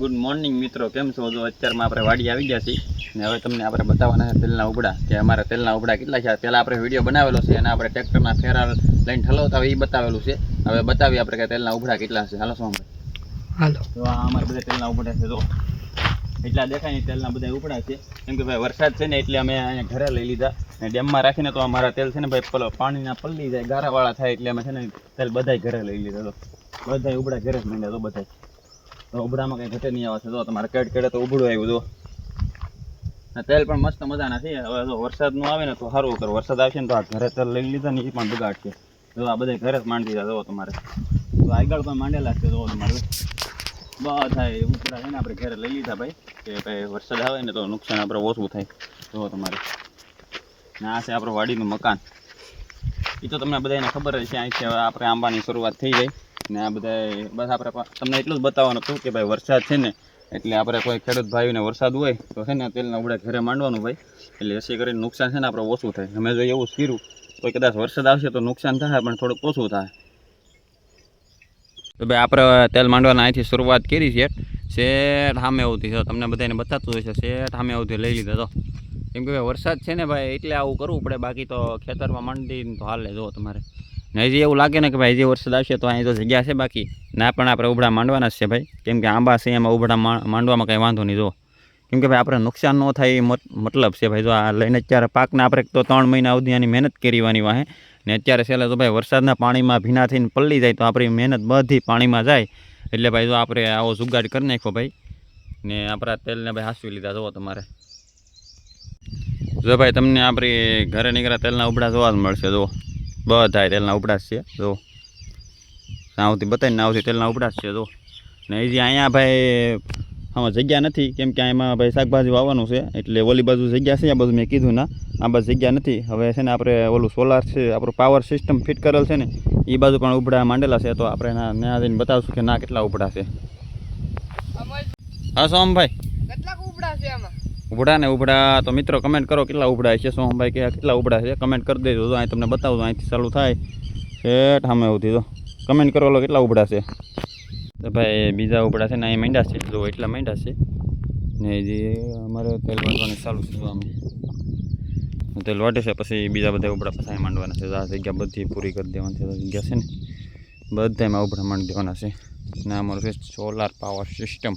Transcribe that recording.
Good morning મિત્રો કેમ છો? જો અત્યારમાં આપણે વાડી આવી ગયા છીએ ને હવે તમને આપણે બતાવવાના છે તેલના ઉબડા કે અમારા તેલના ઉબડા કેટલા છે. પહેલાં આપણે વીડિયો બનાવેલો છે અને આપણે ટ્રેક્ટરના ફેરા લઈને ઠલવતા હોય એ બતાવેલું છે. હવે બતાવીએ આપણે કે તેલના ઉબડા કેટલા છે. હાલો શું હાલો. તો આ અમારા બધા તેલના ઉબડા છે જો. એટલા દેખાય ને તેલના બધા ઉપડા છે. કેમ કે ભાઈ વરસાદ છે ને એટલે અમે અહીંયા ઘરે લઈ લીધા. ને ડેમમાં રાખીને તો અમારા તેલ છે ને ભાઈ પેલો પાણીના પલ્લી જાય ગારાવાળા થાય એટલે અમે છે ને તેલ બધા ઘરે લઈ લીધા તો બધા ઉબડા ઘરે જ માંડ્યા તો બધાય. ઉબડામાં કંઈ ઘટે નહીં આવે છે તો તમારે કેડ કેડે તો ઉભડું આવ્યું ને તેલ પણ મસ્ત મજાના છે. હવે જો વરસાદનું આવે ને તો સારું કરો. વરસાદ આવશે ને તો આ ઘરે તેલ લઈ લીધા ને એ પણ બગાડશે. જો આ બધા ઘરે જ માંડી દીધા જો તમારે. તો આગળ પણ માંડેલા છે જો તમારે. બધા ઉપડા છે આપણે ઘરે લઈ લીધા ભાઈ. કે ભાઈ વરસાદ આવે ને તો નુકસાન આપણે ઓછું થાય. જો તમારે. ને આ છે આપણું વાડીનું મકાન. એ તો તમને બધાને ખબર જ છે, અહીંથી હવે આપણે આંબાની શરૂઆત થઈ જાય. ને આ બધા બસ આપણે તમને એટલું જ બતાવવાનું હતું કે ભાઈ વરસાદ છે ને, એટલે આપણે કોઈ ખેડૂત ભાઈને વરસાદ હોય તો છે ને તેલના ઉડે ઘરે માંડવાનું ભાઈ. એટલે એસી કરીને નુકસાન છે ને આપણે ઓછું થાય. અમે જો એવું કર્યું, તો કદાચ વરસાદ આવશે તો નુકસાન થાય, પણ થોડુંક ઓછું થાય. તો ભાઈ આપણે તેલ માંડવાના અહીંથી શરૂઆત કરી છે. શેઠ સામે આવતી છે. તમને બધાને બતાતું હોય છે. શેઠ સામે આવતી લઈ લીધો તો. કેમ કે વરસાદ છે ને ભાઈ, એટલે આવું કરવું પડે. બાકી તો ખેતરમાં માંડી તો હાલે જો તમારે. હજી એવું લાગે ને કે ભાઈ હજી વરસાદ આવશે તો અહીં તો જગ્યા છે બાકી. ના, પણ આપણે ઉભડા માંડવાના જ છે ભાઈ. કેમ કે આંબા છે, એમાં ઉભડા માંડવામાં કંઈ વાંધો નહીં, જો. કેમ કે ભાઈ આપણે નુકસાન ન થાય એ મત- મતલબ છે ભાઈ, જો આ લઈને અત્યારે પાકને આપણે તો ત્રણ મહિના સુધી આની મહેનત કરવાની વાહે. ને અત્યારે છેલ્લે તો ભાઈ વરસાદના પાણીમાં ભીના થઈને પલ્લી જાય તો આપણી મહેનત બધી પાણીમાં જાય. એટલે ભાઈ જો આપણે આવો જુગાડ કરી નાખ્યો ભાઈ. ને આપણા તેલને ભાઈ હાંસવી લીધા, જોવો તમારે. જો ભાઈ, તમને આપણી ઘરે નીકળ્યા તેલના ઉભડા જોવા જ મળશે જો બધા તેલના ઉપડા છે, જો. આવતી બતાવીને આવતી તેલના ઉપડા છે, જો. ને હજી અહીંયા ભાઈ, આમાં જગ્યા નથી, કેમ કે એમાં ભાઈ શાકભાજી વાવવાનું છે, એટલે ઓલી બાજુ જગ્યા છે, આ બધું મેં કીધું ના, આ બાજુ જગ્યા નથી. હવે છે ને આપણે ઓલું સોલાર છે, આપણું પાવર સિસ્ટમ ફિટ કરેલ છે ને એ બાજુ પણ ઉભડા માંડેલા છે, તો આપણે એના ત્યાં જઈને બતાવશું કે ના કેટલા ઉભડા છે. હા, સોમભાઈ. કેટલાક ઉભડા છે આમાં? ઉભડા ને ઉભડા. તો મિત્રો કમેન્ટ કરો કેટલા ઉભડા છે? સોમભાઈ કે કેટલા ઉભડા છે? કમેન્ટ કરી દેજો. તો અહીં તમને બતાવું, અહીંથી ચાલુ થાય. શેઠ, સામે આવતી તો કમેન્ટ કરો લો કેટલા ઉભડા છે? તો ભાઈ, બીજા ઉભડા છે ને અહીં માંડ્યા છે. જો એટલા માંડ્યા છે ને જે અમારે તેલ વાટવાની ચાલુ છે અમે તેલ વાટે છે, પછી બીજા બધા ઉભડા પછી માંડવાના છે. જગ્યા બધી પૂરી કરી દેવાની છે. જગ્યા છે ને, બધામાં ઉભડા માંડી દેવાના છે. ને અમારું છે સોલાર પાવર સિસ્ટમ